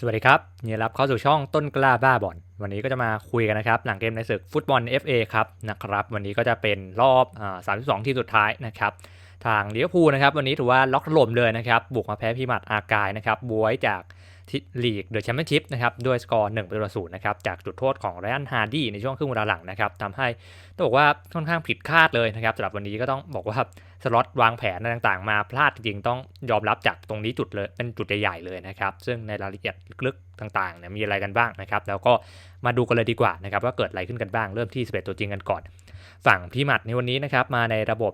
สวัสดีครับยินดีรับเข้าสู่ช่องต้นกล้าบ้าบอลวันนี้ก็จะมาคุยกันนะครับ หลังเกมในศึกฟุตบอล FA ครับนะครับ วันนี้ก็จะเป็นรอบสามสองทีมสุดท้ายนะครับ ทางลิเวอร์พูลนะครับ วันนี้ถือว่าล็อกถล่มเลยนะครับ บุกมาแพ้พิมัดอากายนะครับบวยจาก ลีกเดอะแชมเปี้ยนชิพนะครับด้วยสกอร์1ประตูต่อศูนย์นะครับจากจุดโทษของไรอันฮาร์ดี้ในช่วงครึ่งเวลาหลังนะครับทำให้ต้องบอกว่าค่อนข้างผิดคาดเลยนะครับสำหรับวันนี้ก็ต้องบอกว่าสล็อตวางแผนต่างๆ มาพลาดจริงๆ ต้องยอมรับจากตรงนี้จุดเลยเป็นจุดใหญ่ๆเลยนะครับซึ่งในรายละเอียดลึกต่างๆเนี่ยมีอะไรกันบ้างนะครับแล้วก็มาดูกันเลยดีกว่านะครับว่าเกิดอะไรขึ้นกันบ้างเริ่มที่11ตัวจริงกันก่อน ฝั่งพิมัดในวันนี้นะครับมาในระบบ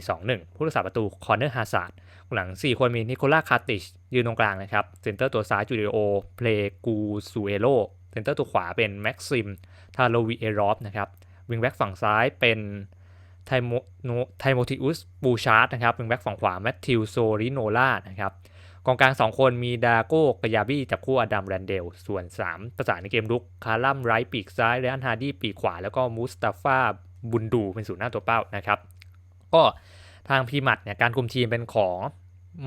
3-4-2-1 ผู้รักษาประตูคอนเนอร์ฮาซาร์ดหลัง 4 คนมีนิโคล่าคาติชยืนตรงกลางนะครับเซนเตอร์ตัวซ้ายจูเดโอเพลกูซูเอโลเซนเตอร์ตัวขวาเป็นแม็กซิมทาโลวีเอรอฟนะครับวิงแบ็กฝั่งซ้ายเป็นไทโมโนไทโมทิอุสบูชาร์ดนะครับวิงแบ็กฝั่งขวาแมทธิวโซริโนล่านะครับกองกลาง 2 คนมีดาโก้กยาบี้จับคู่อดัมแรนเดล ส่วน 3 ประสานในเกมรุกคาร์ลัมไรท์ปีกซ้ายเรอันฮาร์ดี้ปีกขวา แล้วก็มูสตาฟา บุนดูเป็นศูนย์หน้าตัวเป้านะครับ ก็ทางพีมัดเนี่ยการคุมทีมเป็นของ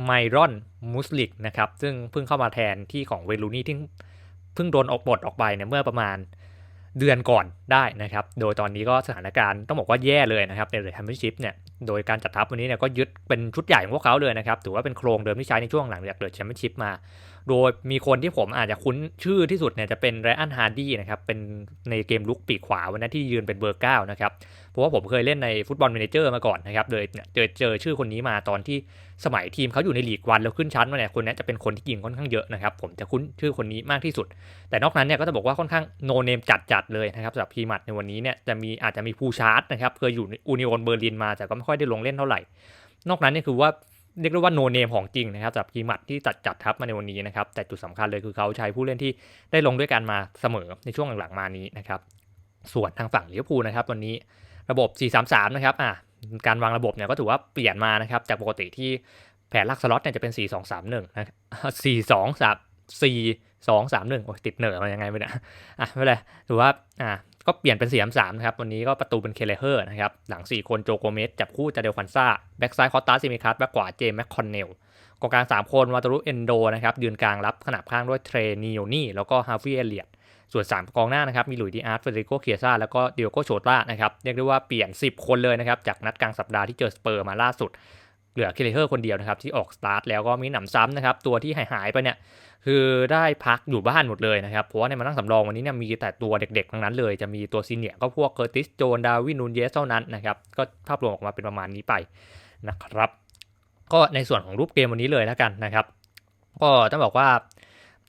ไมรอนมุสลิกนะครับ ซึ่งเพิ่งเข้ามาแทนที่ของเวลูนี่ที่เพิ่งโดนออกบทออกไปเนี่ยเมื่อประมาณเดือนก่อนได้นะครับ โดยตอนนี้ก็สถานการณ์ต้องบอกว่าแย่เลยนะครับในเรือแชมเปี้ยนชิพเนี่ย โดยการจัดทัพวันนี้เนี่ยก็ยึดเป็นชุดใหญ่ของพวกเขาเลยนะครับ ถือว่าเป็นโครงเดิมที่ใช้ในช่วงหลังจากเดือแชมเปี้ยนชิพมา โดยมีคนที่ผมอาจจะคุ้นชื่อที่สุดเนี่ยจะเป็นไรอันฮาร์ดี้นะครับ เป็นในเกมลุกปีกขวาวันนั้นที่ยืนเป็นเบอร์เก้านะครับ เพราะว่าผมเคยเล่นในฟุตบอลเมนเจอร์มาก่อนนะครับเลยเจอเจอชื่อคนนี้มาตอนที่สมัยทีมเขาอยู่ในลีกวันแล้วขึ้นชั้นมาเนี่ยคนนี้จะเป็นคนที่ยิงค่อนข้างเยอะนะครับ ผมจะคุ้นชื่อคนนี้มากที่สุด แต่นอกนั้นเนี่ยก็จะบอกว่าค่อนข้างโนเนมจัดๆเลยนะครับสำหรับพีมัดในวันนี้เนี่ยจะมีอาจจะมีภูชาร์ตนะครับเคยอยู่ในอูนิโอนเบอร์ลินมาแต่ก็ไม่ค่อยได้ลงเล่นเท่าไหร่นอกนั้นเนี่ยคือว่า เรียกได้ว่าโนเนมของจริงนะครับสำหรับพีมัดที่จัดจัดทัพมาในวันนี้นะครับ แต่จุดสำคัญเลยคือเขาใช้ผู้เล่นที่ได้ลงด้วยกันมาเสมอในช่วงหลังๆมานี้นะครับ ส่วนทางฝั่งลิเวอร์พูลนะครับ วันนี้ระบบ 4-3-3 นะครับอะการวางระบบเนี่ยก็ถือว่าเปลี่ยนมานะครับ จากปกติที่แผนลักสล็อตเนี่ยจะเป็น 4-2-3-1 นะ4-2-3 4-2-3-1โอ้ยติดเหนือมายังไงไม่ได้อะไม่เป็นไรถือว่าอะ ก็เปลี่ยนเป็น4 3 3นะครับ วันนี้ก็ประตูเป็นเคเลเฮอร์นะครับ หลัง 4 คนโจโกเมสจับคู่จาเดลควันซาแบ็กซ้ายคอตตาซิมิคัสแบ็กขวาเจมแมคคอนเนลกองกลาง 3 คนวาตารุเอนโดนะครับยืนกลางรับขนาบข้างด้วยเทรนิโอนี่แล้วก็ฮาฟิเอเลียตส่วน 3 กองหน้านะครับ มีหลุยส์ดีอาร์ตเฟเดริโกเคียซาแล้วก็เดียโกโชต้านะครับ เรียกได้ว่าเปลี่ยน 10 คนเลยนะครับ จากนัดกลางสัปดาห์ที่เจอสเปอร์มาล่าสุด เหลือเคเลเฮอร์คนเดียวนะครับที่ออกสตาร์ทแล้วก็มีหนำซ้ำนะครับตัวที่หายหายไปเนี่ยคือได้พักอยู่บ้านหมดเลยนะครับเพราะว่าในมานั่งสำรองวันนี้เนี่ยมีแต่ตัวเด็กๆทั้งนั้นเลยจะมีตัวซีเนียก็พวกเคอร์ติสโจนดาวินนูนเยสเท่านั้นนะครับก็ภาพรวมออกมาเป็นประมาณนี้ไปนะครับ ก็ในส่วนของรูปเกมวันนี้เลยแล้วกันนะครับ ก็ต้องบอกว่า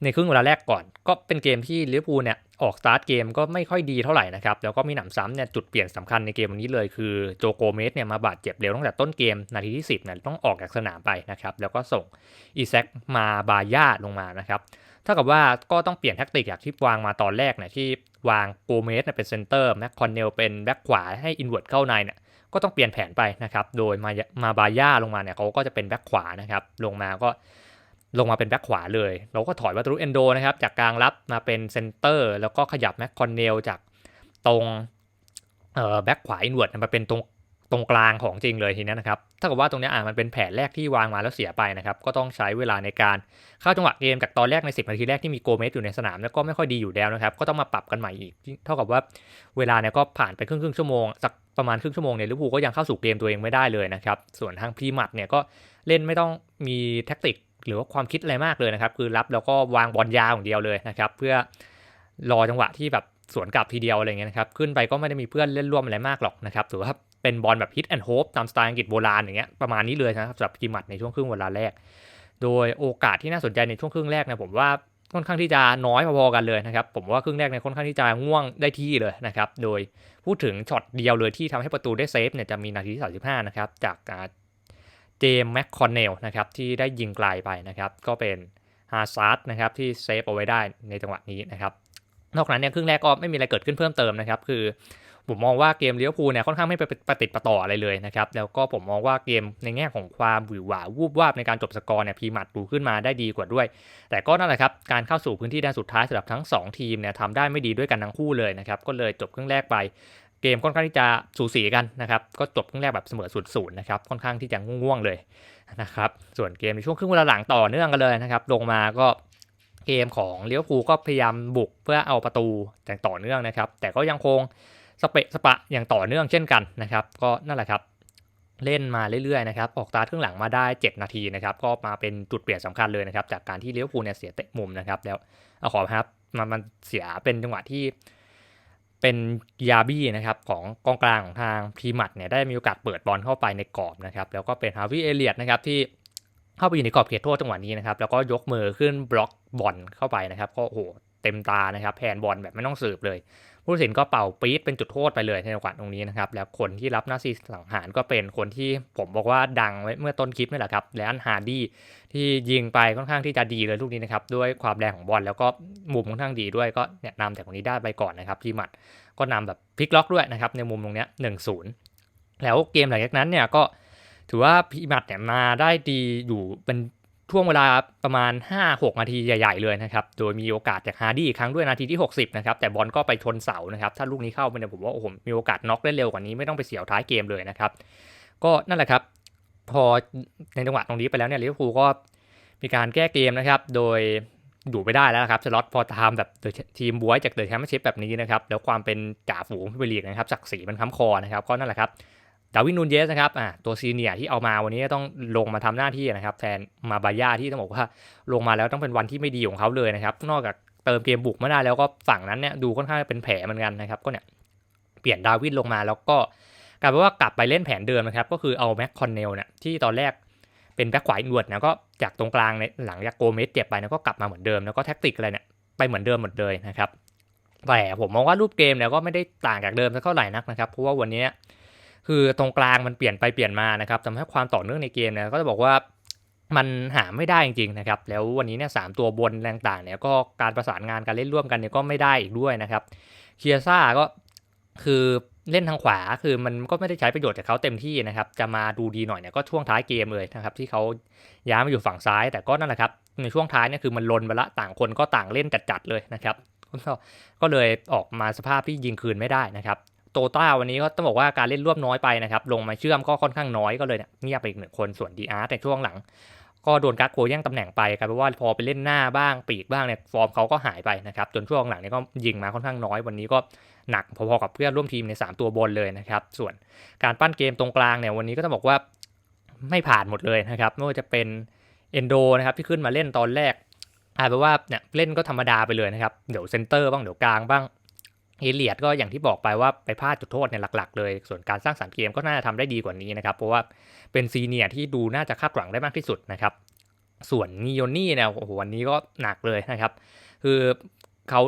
ในครึ่งเวลาแรกก่อน ก็เป็นเกมที่ลิเวอร์พูลเนี่ยออกสตาร์ทเกมก็ไม่ค่อยดีเท่าไหร่นะครับแล้วก็มีหนำซ้ำเนี่ยจุดเปลี่ยนสำคัญในเกมวันนี้เลยคือโจโกเมสเนี่ยมาบาดเจ็บเร็วตั้งแต่ต้นเกมนาทีที่ 10เนี่ยต้องออกจากสนามไปนะครับแล้วก็ส่งอีแซคมาบาย่าลงมานะครับเท่ากับว่าก็ต้องเปลี่ยนแท็กติกจากที่วางมาตอนแรกเนี่ยที่วางโกเมสเนี่ยเป็นเซนเตอร์แม็กคอนเนลเป็นแบ็กขวาให้อินเวอร์ตเข้าในเนี่ยก็ต้องเปลี่ยนแผนไปนะครับโดยมามาบาย่าลงมาเนี่ยเขาก็จะเป็นแบ็กขวานะครับลงมาก็ ลงมาเป็นแบ็คขวาเลย เราก็ถอยวัตรุเอนโดนะครับจากกลางรับมาเป็นเซนเตอร์ แล้วก็ขยับแม็กคอนเนลจากตรงแบ็คขวาอินเวอร์ตมาเป็นตรงตรงกลางของจริงเลยทีนี้นะครับ ถ้ากับว่าตรงนี้อะมันเป็นแผนแรกที่วางมาแล้วเสียไปนะครับ ก็ต้องใช้เวลาในการเข้าจังหวะเกมจากตอนแรกใน 10 นาทีแรกที่มีโกเมสอยู่ในสนามแล้วก็ไม่ค่อยดีอยู่แล้วนะครับ ก็ต้องมาปรับกันใหม่อีก เท่ากับว่าเวลาเนี่ยก็ผ่านไปครึ่งครึ่งชั่วโมงสักประมาณครึ่งชั่วโมงเนี่ยลิเวอร์พูลก็ยังเข้าสู่เกมตัวเองไม่ได้เลยนะครับ ส่วนทางพรีมัดเนี่ยก็เล่นไม่ต้องมีแท็กติก หรือว่าความคิดอะไรมากเลยนะครับ คือรับแล้วก็วางบอลยาวอย่างเดียวเลยนะครับ เพื่อรอจังหวะที่แบบสวนกลับทีเดียวอะไรเงี้ยนะครับ ขึ้นไปก็ไม่ได้มีเพื่อนเล่นร่วมอะไรมากหรอกนะครับถือว่าเป็นบอลแบบฮิตแอนด์โฮปตามสไตล์อังกฤษโบราณอย่างเงี้ยประมาณนี้เลยนะครับสำหรับทีมมัดในช่วงครึ่งเวลาแรก โดยโอกาสที่น่าสนใจในช่วงครึ่งแรกนี่ยผมว่าค่อนข้างที่จะน้อยพอๆกันเลยนะครับผมว่าครึ่งแรกเนี่ยค่อนข้างที่จะง่วงได้ที่เลยนะครับโดยพูดถึงช็อตเดียวเลยที่ทำให้ประตูได้เซฟเนี่ยจะมีนาทีที่35นะครับจากอ่า เจมส์แมคคอนเนลนะครับที่ได้ยิงไกลไปนะครับ ก็เป็นฮาซาร์ดนะครับที่เซฟเอาไว้ได้ในจังหวะนี้นะครับ นอกนั้นเนี่ยครึ่งแรกก็ไม่มีอะไรเกิดขึ้นเพิ่มเติมนะครับ คือผมมองว่าเกมเลี้ยวภูเนี่ยค่อนข้างไม่ไปประติดประต่ออะไรเลยนะครับ แล้วก็ผมมองว่าเกมในแง่ของความหวือหวาวูบวาบในการจบสกอร์เนี่ยพีมัดดูขึ้นมาได้ดีกว่าด้วย แต่ก็นั่นแหละครับ การเข้าสู่พื้นที่แดนสุดท้ายสำหรับทั้ง 2 ทีมเนี่ยทำได้ไม่ดีด้วยกันทั้งคู่เลยนะครับ ก็เลยจบครึ่งแรกไป เกมค่อนข้างที่จะสูสีกันนะครับ ก็จบครึ่งแรกแบบเสมอศูนย์ศูนย์นะครับ ค่อนข้างที่จะง่วงๆเลยนะครับ ส่วนเกมในช่วงครึ่งเวลาหลังต่อเนื่องกันเลยนะครับ ลงมาก็เกมของเลี้ยวภูก็พยายามบุกเพื่อเอาประตูอย่างต่อเนื่องนะครับ แต่ก็ยังคงสเปะสปะอย่างต่อเนื่องเช่นกันนะครับ ก็นั่นแหละครับเล่นมาเรื่อยๆนะครับ ออกตาครึ่งหลังมาได้ 7 นาทีนะครับ ก็มาเป็นจุดเปลี่ยนสำคัญเลยนะครับ จากการที่เลี้ยวภูเนี่ยเสียเตะมุมนะครับ แล้วเอาขอครับ มันมันเสียเป็นจังหวะที่ เป็นยาบี้นะครับของกองกลางของทางพีมัดเนี่ยได้มีโอกาสเปิดบอลเข้าไปในกรอบนะครับแล้วก็เป็นฮาวิเอเลียตนะครับที่เข้าไปอยู่ในกรอบเขตโทษจังหวะนี้นะครับแล้วก็ยกมือขึ้นบล็อกบอลเข้าไปนะครับก็โอ้โหเต็มตานะครับแผนบอลแบบไม่ต้องสืบเลย ผู้ตัดสินก็เป่าปี๊ดเป็นจุดโทษไปเลยในจังหวะตรงนี้นะครับ แล้วคนที่รับหน้าที่สังหารก็เป็นคนที่ผมบอกว่าดังไว้เมื่อต้นคลิปนี่แหละครับแลนฮาร์ดี้ที่ยิงไปค่อนข้างที่จะดีเลยลูกนี้นะครับ ด้วยความแรงของบอลแล้วก็มุมค่อนข้างดีด้วยก็เนี่ยนำจากตรงนี้ได้ไปก่อนนะครับที่หมัดก็นำแบบพลิกล็อกด้วยนะครับในมุมตรงเนี้ยหนึ่งศูนย์แล้วเกมหลังจากนั้นเนี่ยก็ถือว่าพีมัดเนี่ยมาได้ดีอยู่เป็น ช่วงเวลาประมาณ 5-6 นาทีใหญ่ ๆ เลยนะครับ โดยมีโอกาสจากฮาร์ดี้อีกครั้งด้วยนาทีที่ 60 นะครับ แต่บอลก็ไปชนเสานะครับ ถ้าลูกนี้เข้าไปเนี่ยผมว่าโอ้โห มีโอกาสน็อกได้เร็วกว่านี้ไม่ต้องไปเสียวท้ายเกมเลยนะครับ ก็นั่นแหละครับ พอในจังหวะตรงนี้ไปแล้วเนี่ยลิเวอร์พูลก็มีการแก้เกมนะครับ โดยดูไม่ได้แล้วครับสล็อตพอทำแบบทีมบวยจากเดอะแชมเปี้ยนชิพแบบนี้นะครับ แล้วความเป็นจ่าฝูงพรีเมียร์ลีกนะครับศักดิ์ศรีมันค้ำคอนะครับก็นั่นแหละครับ ดาวินนูนเยสนะครับอ่าตัวซีเนียที่เอามาวันนี้ต้องลงมาทำหน้าที่นะครับแทนมาบายาที่ต้องบอกว่าลงมาแล้วต้องเป็นวันที่ไม่ดีของเขาเลยนะครับ นอกจากเติมเกมบุกไม่ได้แล้วก็ฝั่งนั้นเนี่ยดูค่อนข้างเป็นแผลเหมือนกันนะครับ ก็เนี่ยเปลี่ยนดาวินลงมาแล้วก็กลายเป็นว่ากลับไปเล่นแผนเดิมนะครับ ก็คือเอาแม็กคอนเนลเนี่ยที่ตอนแรกเป็นแบ็คขวาอินวดนะก็จากตรงกลางในหลังจากโกเมสเจ็บไปนะก็กลับมาเหมือนเดิมแล้วก็แท็กติกอะไรเนี่ยไปเหมือนเดิมหมดเลยนะครับแต่ผมมองว่ารูปเกมเนี่ยก็ไม่ได้ต่างจากเดิมสักเท่าไหร่นักนะครับเพราะว่าวันนี้ คือตรงกลางมันเปลี่ยนไปเปลี่ยนมานะครับทำให้ความต่อเนื่องในเกมเนี่ยก็จะบอกว่ามันหาไม่ได้จริงๆนะครับ แล้ววันนี้เนี่ยสามตัวบนแรงต่างเนี่ยก็การประสานงานการเล่นร่วมกันเนี่ยก็ไม่ได้อีกด้วยนะครับเคียซ่าก็คือเล่นทางขวาคือมันก็ไม่ได้ใช้ประโยชน์จากเขาเต็มที่นะครับ จะมาดูดีหน่อยเนี่ยก็ช่วงท้ายเกมเลยนะครับที่เขาย้ายมาอยู่ฝั่งซ้าย แต่ก็นั่นแหละครับในช่วงท้ายเนี่ยคือมันลนไปละต่างคนก็ต่างเล่นจัดๆเลยนะครับก็เลยออกมาสภาพที่ยิงคืนไม่ได้นะครับ โตต้าวันนี้ก็ต้องบอกว่าการเล่นร่วมน้อยไปนะครับ ลงมาเชื่อมก็ค่อนข้างน้อยก็เลยเนี่ยเงียบไปอีกหนึ่งคนส่วนดีอาร์ในช่วงหลัง ก็โดนกักโกแย่งตำแหน่งไปกลายเป็นว่าพอไปเล่นหน้าบ้างปีกบ้างเนี่ยฟอร์มเขาก็หายไปนะครับจนช่วงหลังนี้ก็ยิงมาค่อนข้างน้อยวันนี้ก็หนักพอๆกับเพื่อนร่วมทีมใน 3 ตัวบนเลยนะครับส่วนการปั้นเกมตรงกลางเนี่ยวันนี้ก็ต้องบอกว่าไม่ผ่านหมดเลยนะครับไม่ว่าจะเป็นเอนโดนะครับที่ขึ้นมาเล่นตอนแรกอาจจะว่าเนี่ยเล่นก็ธรรมดาไปเลยนะครับเดี๋ยวเซนเตอร์บ้างเดี๋ยวกลางบ้าง เอเลียดก็อย่างที่บอกไปว่าไปพลาดจุดโทษเนี่ยหลักๆเลย ส่วนการสร้างสรรค์เกมก็น่าจะทำได้ดีกว่านี้นะครับ เพราะว่าเป็นซีเนียที่ดูน่าจะคาดหวังได้มากที่สุดนะครับ ส่วนนิโยนี่เนี่ยโอ้โหวันนี้ก็หนักเลยนะครับ คือเขา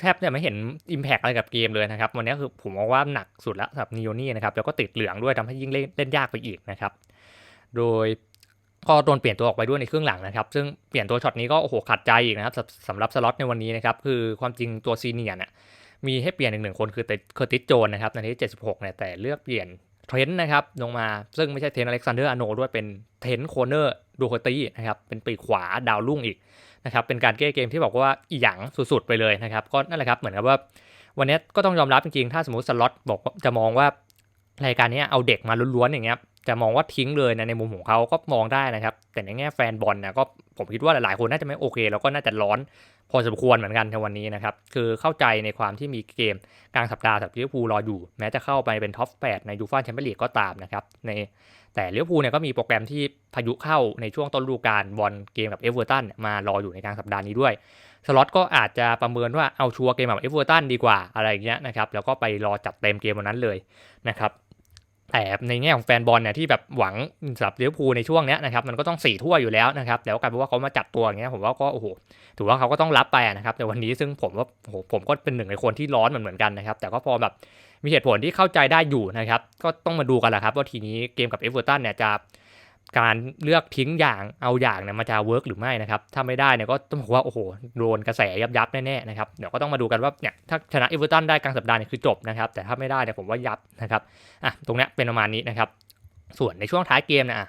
แทบจะไม่เห็น Impact อะไรกับเกมเลยนะครับ วันนี้คือผมมองว่าหนักสุดแล้วสำหรับนิโยนี่นะครับ แล้วก็ติดเหลืองด้วยทำให้ยิ่งเล่นเล่นยากไปอีกนะครับ โดยก็โดนเปลี่ยนตัวออกไปด้วยในครึ่งหลังนะครับ ซึ่งเปลี่ยนตัวช็อตนี้ก็โอ้โหขัดใจอีกนะครับสำหรับสล็อตในวันนี้นะครับ คือความจริงตัวซีเนียเนี่ย มีให้เปลี่ยนอีกหนึ่งคนคือเคอร์ติสโจนนะครับในที่76เนี่ยแต่เลือกเปลี่ยนเทรนต์นะครับลงมาซึ่งไม่ใช่เทรนต์อเล็กซานเดอร์อโนด้วยเป็นเทรนต์โคเนอร์ดูโคตี้นะครับเป็นปีกขวาดาวรุ่งอีกนะครับเป็นการแก้เกมที่บอกว่าอีหยังสุดๆไปเลยนะครับก็นั่นแหละครับเหมือนกับว่าวันนี้ก็ต้องยอมรับจริงๆ ถ้าสมมติสล็อตบอกจะมองว่ารายการนี้เอาเด็กมาล้วนๆอย่างเงี้ย จะมองว่าทิ้งเลยนะในมุมของเขาก็มองได้นะครับ แต่ในแง่แฟนบอลนะก็ผมคิดว่าหลายๆคนน่าจะไม่โอเค แล้วก็น่าจะร้อนพอสมควรเหมือนกันในวันนี้นะครับ คือเข้าใจในความที่มีเกมกลางสัปดาห์สำหรับลิเวอร์พูลรออยู่ แม้จะเข้าไปเป็นท็อป8ในยูฟ่าแชมเปี้ยนลีกก็ตามนะครับในแต่ลิเวอร์พูลเนี่ยก็มีโปรแกรมที่พายุเข้าในช่วงต้นฤดูกาลบอลเกมกับเอเวอร์ตันมารออยู่ในกลางสัปดาห์นี้ด้วยสล็อตก็อาจจะประเมินว่าเอาชัวร์เกมกับเอเวอร์ตันดีกว่าอะไรอย่างเงี้ยนะครับแล้วก็ไปรอจัดเต็มเกมวันนั้นเลยนะครับ แต่ในแง่ของแฟนบอลเนี่ยที่แบบหวังสำหรับลิเวอร์พูลในช่วงนี้นะครับมันก็ต้องสี่ทั่วอยู่แล้วนะครับแล้วกลายเป็นว่าเขามาจับตัวอย่างเงี้ยผมว่าก็โอ้โหถือว่าเขาก็ต้องรับไปนะครับแต่วันนี้ซึ่งผมว่าโอ้โหผมก็เป็นหนึ่งในคนที่ร้อนเหมือนเหมือนกันนะครับแต่ก็พอแบบมีเหตุผลที่เข้าใจได้อยู่นะครับก็ต้องมาดูกันแหละครับว่าทีนี้เกมกับเอเวอร์ตันเนี่ยจะ การเลือกทิ้งอย่างเอาอย่างเนี่ยมันจะเวิร์กหรือไม่นะครับ ถ้าไม่ได้เนี่ยก็ต้องบอกว่า โอ้โหโดนกระแสยับยับแน่ๆนะครับ เดี๋ยวก็ต้องมาดูกันว่าเนี่ยถ้าชนะเอเวอร์ตันได้กลางสัปดาห์เนี่ยคือจบนะครับ แต่ถ้าไม่ได้เนี่ยผมว่ายับนะครับอะตรงนี้เป็นประมาณนี้นะครับ ส่วนในช่วงท้ายเกมนะ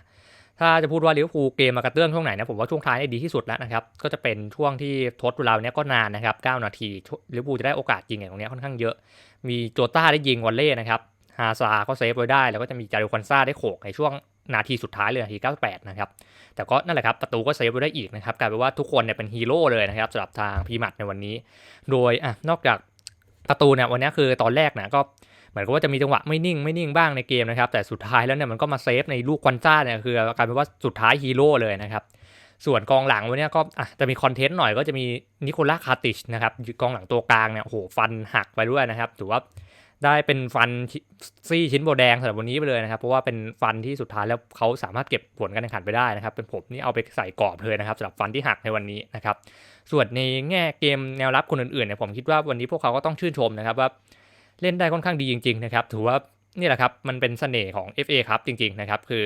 ถ้าจะพูดว่าลิเวอร์พูลเกมมากระเตื้องช่วงไหนนะผมว่าช่วงท้ายดีที่สุดแล้วนะครับก็จะเป็นช่วงที่ทดเวลาเนี้ยก็นานนะครับ9นาทีลิเวอร์พูลจะได้โอกาสยิงอย่างตรงนี้ค่อนข้างเยอะ มีโจต้าได้ยิงวอลเล่นะครับฮาซาก็เซฟไว้ได้ แล้วก็จะมีจารุคอนซาได้โขกในช่วง นาทีสุดท้ายเลยนาที 98 นะครับ แต่ก็นั่นแหละครับ ประตูก็เซฟไว้ได้อีกนะครับ กลายเป็นว่าทุกคนเนี่ยเป็นฮีโร่เลยนะครับสำหรับทางพีมัดในวันนี้ โดยอะนอกจากประตูเนี่ยวันนี้คือตอนแรกนะก็เหมือนกับว่าจะมีจังหวะไม่นิ่งไม่นิ่งบ้างในเกมนะครับ แต่สุดท้ายแล้วเนี่ยมันก็มาเซฟในลูกควันจ้าเนี่ยคือกลายเป็นว่าสุดท้ายฮีโร่เลยนะครับส่วนกองหลังวันนี้ก็อะจะมีคอนเทนต์หน่อยก็จะมีนิโคลัสคาติชนะครับกองหลังตัวกลางเนี่ยโอ้โหฟันหักไปด้วยนะครับถือว่า ได้เป็นฟันซี่ชิ้นโบแดงสำหรับวันนี้ไปเลยนะครับ เพราะว่าเป็นฟันที่สุดท้ายแล้วเขาสามารถเก็บผลการแข่งขันไปได้นะครับ เป็นผมนี่เอาไปใส่กรอบเลยนะครับสำหรับฟันที่หักในวันนี้นะครับ ส่วนในแง่เกมแนวรับคนอื่นๆเนี่ยผมคิดว่าวันนี้พวกเขาก็ต้องชื่นชมนะครับว่าเล่นได้ค่อนข้างดีจริง ๆ นะครับ ถือว่านี่แหละครับมันเป็นเสน่ห์ของ FA ครับจริง ๆ นะครับ คือ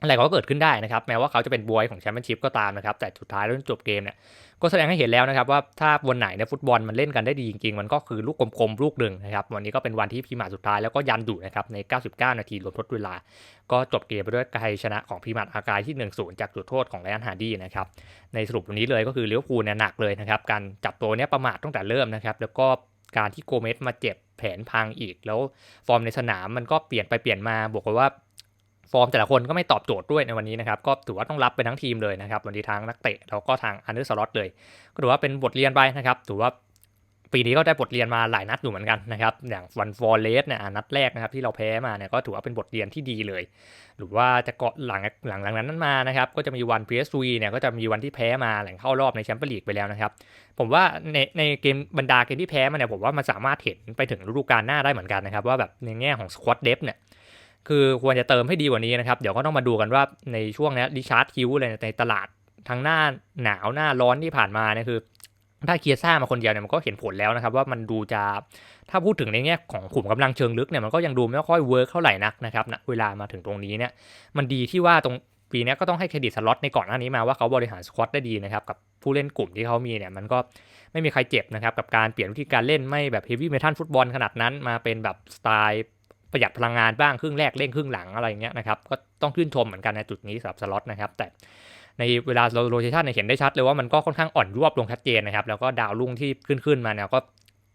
อะไรก็เกิดขึ้นได้นะครับ แม้ว่าเขาจะเป็นบวยของแชมเปี้ยนชิพก็ตามนะครับ แต่สุดท้ายแล้วจบเกมเนี่ยก็แสดงให้เห็นแล้วนะครับว่าถ้าวันไหนเนี่ยฟุตบอลมันเล่นกันได้ดีจริงๆ มันก็คือลูกกลมๆ ลูกหนึ่งนะครับ วันนี้ก็เป็นวันที่พีมาสุดท้ายแล้วก็ยันดุนะครับใน 99 นาทีรวมทดเวลา ก็จบเกมไปด้วยการชนะของพีมาอากายที่ 1-0 จากจุดโทษของแลนฮาร์ดี้นะครับในสรุปวันนี้เลยก็คือเลี้ยวภูเนี่ยหนักเลยนะครับการจับตัวเนี้ยประมาทตั้งแต่เริ่มนะครับแล้วก็การที่โกเมสมาเจ็บแผนพังอีกแล้วฟอร์มในสนามมันก็เปลี่ยนไปเปลี่ยนมาบอกว่า ฟอร์มแต่ละคนก็ไม่ตอบโจทย์ด้วยในวันนี้นะครับก็ถือว่าต้องรับไปทั้งทีมเลยนะครับวันนี้ทางนักเตะแล้วก็ทางอันเดอร์สล็อตเลยก็ถือว่าเป็นบทเรียนไปนะครับถือว่าปีนี้ก็ได้บทเรียนมาหลายนัดอยู่เหมือนกันนะครับ อย่างวันฟอร์เรสเนี่ยนัดแรกนะครับที่เราแพ้มาเนี่ยก็ถือว่าเป็นบทเรียนที่ดีเลย หรือว่าจะเกาะหลังหลังหลังนั้นมานะครับก็จะมีวัน PSV เนี่ยก็จะมีวันที่แพ้มาหลังเข้ารอบในแชมเปี้ยนลีกไปแล้วนะครับ ผมว่าในในเกมบรรดาเกมที่แพ้มาเนี่ยผมว่ามันสามารถเห็นไปถึงฤดูกาลหน้าได้เหมือนกันนะครับ ว่าแบบในแง่ของสควอตเดฟเนี่ย คือควรจะเติมให้ดีกว่านี้นะครับ เดี๋ยวก็ต้องมาดูกันว่าในช่วงนี้ริชาร์ดคิวเลยในตลาดทั้งหน้าหนาวหน้าร้อนที่ผ่านมาเนี่ยคือถ้าเคียซ่ามาคนเดียวเนี่ยมันก็เห็นผลแล้วนะครับ ว่ามันดูจะถ้าพูดถึงในแง่ของขุมกำลังเชิงลึกเนี่ยมันก็ยังดูไม่ค่อยเวิร์กเท่าไหร่นักนะครับณเวลามาถึงตรงนี้เนี่ยมันดีที่ว่าตรงปีนี้ก็ต้องให้เครดิตสล็อตในก่อนหน้านี้มาว่าเขาบริหารสควอตได้ดีนะครับกับผู้เล่นกลุ่มที่เขามีเนี่ยมันก็ไม่มีใครเจ็บนะครับกับการเปลี่ยนวิธีการเล่นไม่แบบเฮฟวี่เมทัลฟุตบอลขนาดนั้นมาเป็นแบบสไตล์ ประหยัดพลังงานบ้างครึ่งแรกเล่นครึ่งหลังอะไรเงี้ยนะครับก็ต้องชื่นชมเหมือนกันในจุดนี้สำหรับสล็อตนะครับแต่ในเวลาโรเทชันเนี่ยเห็นได้ชัดเลยว่ามันก็ค่อนข้างอ่อนยวบลงชัดเจนนะครับแล้วก็ดาวรุ่งที่ขึ้นขึ้นมาเนี่ยก็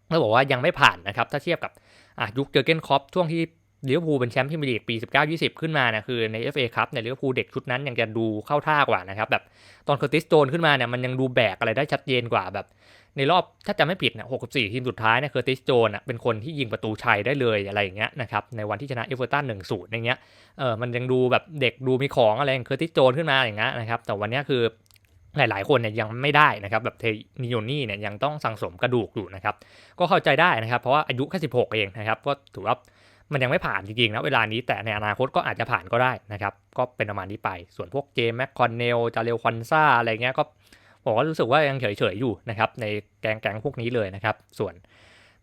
ต้องบอกว่ายังไม่ผ่านนะครับถ้าเทียบกับยุคเจอเกนคอปช่วงที่ลิเวอร์พูเป็นแชมป์ที่มีลีกปี 19-20 ขึ้นมานี่ยคือใน FA ครับในลิเวอร์พูเด็กชุดนั้นยังจะดูเข้าท่ากว่านะครับแบบตอนเคอร์ติสโจนขึ้นมาเนี่ยมันยังดูแบกอะไรได้ชัดเจนกว่าแบบ ในรอบถ้าจะไม่ผิดเนี่ย64ทีมสุดท้ายเนี่ยเคอร์ติสโจนอะเป็นคนที่ยิงประตูชัยได้เลยอะไรอย่างเงี้ยนะครับในวันที่ชนะเอเวอร์ตัน1-0อย่างเงี้ยเออมันยังดูแบบเด็กดูมีของอะไรเคอร์ติสโจนขึ้นมาอย่างเงี้ยนะครับแต่วันนี้คือหลายๆ คนเนี่ยยังไม่ได้นะครับแบบเทนิโอนี่เนี่ยยังต้องสั่งสมกระดูกอยู่นะครับก็เข้าใจได้นะครับ เพราะว่าอายุแค่16เองนะครับก็ถือว่ามันยังไม่ผ่านจริงๆนะเวลานี้แต่ในอนาคตก็อาจจะผ่านก็ได้นะครับก็เป็นประมาณนี้ไป ส่วนพวกเจมแมคคอนเนลจาเรลคอนซ่าอะไรเงี้ยก็ ผมก็รู้สึกว่ายังเฉยๆอยู่นะครับในแกงแกงพวกนี้เลยนะครับ ส่วน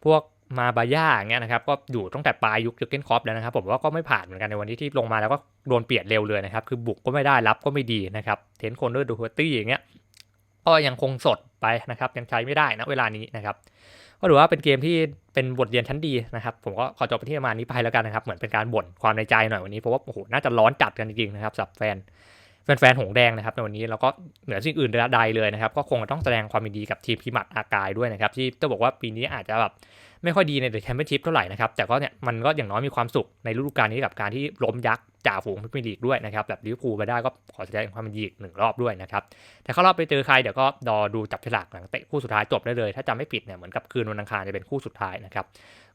พวกมาบาย่าเงี้ยนะครับก็อยู่ตั้งแต่ปลายยุคเจอเกนคอปแล้วนะครับผมว่าก็ไม่ผ่านเหมือนกันในวันที่ที่ลงมาแล้วก็โดนเปลี่ยนเร็วเลยนะครับ คือบุกก็ไม่ได้รับก็ไม่ดีนะครับเทนโคนเดอร์ดูเฮอร์ตี้อย่างเงี้ยก็ยังคงสดไปนะครับยังใช้ไม่ได้นะเวลานี้นะครับก็ถือว่าเป็นเกมที่เป็นบทเรียนชั้นดีนะครับ ผมก็ขอจบไปที่ประมาณนี้ไปแล้วกันนะครับ เหมือนเป็นการบ่นความในใจหน่อยวันนี้เพราะว่าโอ้โหน่าจะร้อนจัดกันจริงๆนะครับสำหรับแฟน แฟนๆหงแดงนะครับในวันนี้แล้วก็เหนือสิ่งอื่นใดเลยนะครับ ก็คงต้องแสดงความยินดีกับทีมพิมัดอากายด้วยนะครับที่ต้องบอกว่าปีนี้อาจจะแบบไม่ค่อยดีในเดอะแชมเปี้ยนชิพเท่าไหร่นะครับแต่ก็เนี่ยมันก็อย่างน้อยมีความสุขในฤดูกาลนี้กับการที่ล้มยักษ์จ่าฝูงพรีเมียร์ลีกด้วยนะครับแบบลิเวอร์พูลไปได้ก็ขอแสดงความยินดีอีกหนึ่งรอบด้วยนะครับแต่เข้ารอบไปเจอใครเดี๋ยวก็ดอดูจับฉลากหลังเตะคู่สุดท้ายจบได้เลย ถ้าจำไม่ผิดเนี่ยเหมือนกับคืนวันอังคารจะเป็นคู่สุดท้ายนะครับ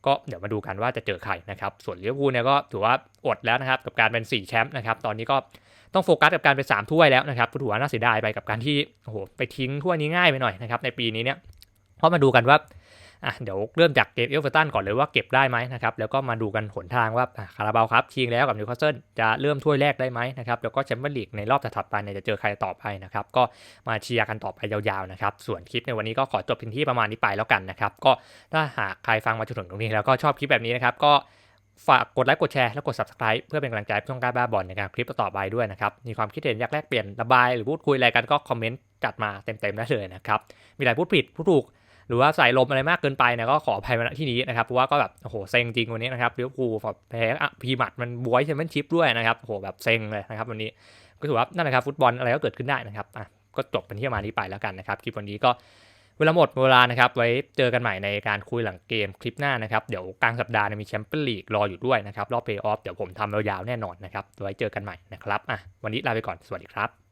ก็เดี๋ยวมาดูกันว่าจะเจอใครนะครับ ส่วนลิเวอร์พูลเนี่ยก็ถือว่าอดแล้วนะครับกับการเป็น 4 แชมป์นะครับตอนนี้ก็ต้องโฟกัสกับการเป็น3ถ้วยแล้วนะครับถือว่าน่าเสียดายไปกับการที่โอ้โหไปทิ้งถ้วยนี้ง่ายไปหน่อยนะครับในปีนี้เนี่ยเพราะมาดูกันว่า อะเดี๋ยวเริ่มจากเกมเอลเวอร์ตันก่อนเลยว่าเก็บได้ไหมนะครับแล้วก็มาดูกันหนทางว่าคาราบาวครับชิงแล้วกับนิวคาสเซิลจะเริ่มถ้วยแรกได้ไหมนะครับแล้วก็แชมเปี้ยนลีกในรอบถัดไปเนี่ยจะเจอใครต่อไปนะครับก็มาเชียร์กันต่อไปยาวๆนะครับส่วนคลิปในวันนี้ก็ขอจบเพียงที่ประมาณนี้ไปแล้วกันนะครับก็ถ้าหากใครฟังมาจนถึงตรงนี้แล้วก็ชอบคลิปแบบนี้นะครับก็ฝากกดไลค์กดแชร์และกด subscribe เพื่อเป็นกำลังใจช่องการบ้าบอลในการคลิปต่อไปด้วยนะครับ มีความคิดเห็นอยากแลกเปลี่ยนระบายหรือพูดคุยอะไรกันก็คอมเมนต์จัดมาเต็มๆได้เลยนะครับ มีอะไรพูดผิด พูดถูก หรือว่าใส่ลมอะไรมากเกินไปเนี่ยก็ขออภัยมาณที่นี้นะครับเพราะว่าก็แบบโอ้โหเซ็งจริงวันนี้นะครับลิเวอร์พูลแพ้พีมัดมันบวยแชมเปี้ยนชิพด้วยนะครับโอ้โหแบบเซ็งเลยนะครับวันนี้ก็ถือว่านั่นแหละครับฟุตบอลอะไรก็เกิดขึ้นได้นะครับอะก็จบเป็นที่มานี้ไปแล้วกันนะครับคลิปวันนี้ก็เวลาหมดเวลานะครับ ไว้เจอกันใหม่ในการคุยหลังเกมคลิปหน้านะครับ เดี๋ยวกลางสัปดาห์มีแชมเปี้ยนลีกรออยู่ด้วยนะครับ รอบเพลย์ออฟเดี๋ยวผมทำยาวๆแน่นอนนะครับ ไว้เจอกันใหม่นะครับอะวันนี้ลาไปก่อนสวัสดีครับ